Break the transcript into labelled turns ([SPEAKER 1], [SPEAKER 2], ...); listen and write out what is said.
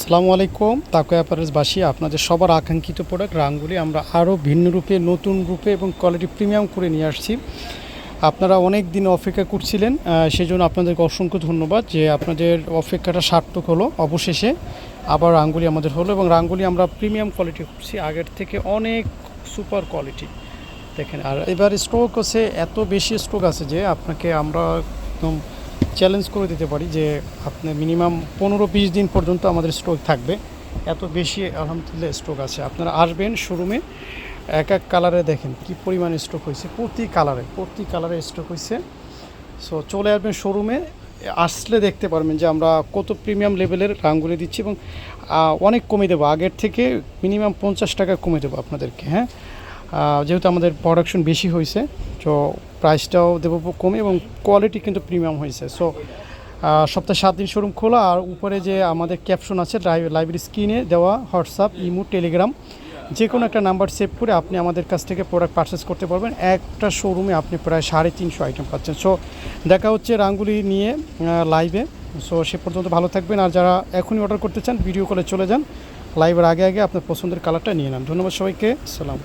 [SPEAKER 1] আসসালামু আলাইকুম। তাকো অ্যাপারেলসবাসী আপনাদের সবার আকাঙ্ক্ষিত প্রোডাক্ট রাঙ্গুলি আমরা আরও ভিন্ন রূপে, নতুন রূপে এবং কোয়ালিটি প্রিমিয়াম করে নিয়ে আসছি। আপনারা অনেক দিন অপেক্ষা করছিলেন সেই জন্য আপনাদেরকে অসংখ্য ধন্যবাদ যে আপনাদের অপেক্ষাটা সার্থক হলো অবশেষে আবার রাঙ্গুলি আমাদের হলো এবং রাঙ্গুলি আমরা প্রিমিয়াম কোয়ালিটি করছি, আগের থেকে অনেক সুপার কোয়ালিটি। দেখেন, আর এবার স্ট্রোক আছে এত বেশি স্ট্রোক আছে যে আপনাকে আমরা একদম চ্যালেঞ্জ করে দিতে পারি যে আপনি মিনিমাম পনেরো বিশ দিন পর্যন্ত আমাদের স্ট্রোক থাকবে। এত বেশি আলহামদুলিল্লাহ স্ট্রোক আছে। আপনারা আসবেন শোরুমে এক এক কালারে দেখেন কি পরিমাণে স্ট্রোক হয়েছে। প্রতি কালারে প্রতি কালারে স্টক হয়েছে। সো চলে আসবেন শোরুমে আসলে দেখতে পারবেন যে আমরা কত প্রিমিয়াম লেভেলের রাঙ্গুলি দিচ্ছি এবং অনেক কমে দেবো। আগের থেকে মিনিমাম পঞ্চাশ টাকা কমে দেবো আপনাদেরকে হ্যাঁ? যেহেতু আমাদের প্রোডাকশন বেশি হয়েছে, তো প্রাইসটাও দেবো কমে এবং কোয়ালিটি কিন্তু প্রিমিয়াম হয়েছে। সো সপ্তাহে সাত দিন শোরুম খোলা আর উপরে যে আমাদের ক্যাপশন আছে লাইব্রেরি স্ক্রিনে দেওয়া হোয়াটসঅ্যাপ ইমো টেলিগ্রাম যে কোনো একটা নাম্বার সেভ করে আপনি আমাদের কাছ থেকে প্রোডাক্ট পারচেস করতে পারবেন। একটা শোরুমে আপনি প্রায় সাড়ে তিনশো আইটেম পাচ্ছেন। সো দেখা হচ্ছে রাঙ্গুলি নিয়ে লাইভে সো সে পর্যন্ত ভালো থাকবেন। আর যারা এখনই অর্ডার করতে চান ভিডিও কলে চলে যান। লাইভের আগে আগে আপনার পছন্দের কালারটা নিয়ে নেন। ধন্যবাদ সবাইকে। সালাম।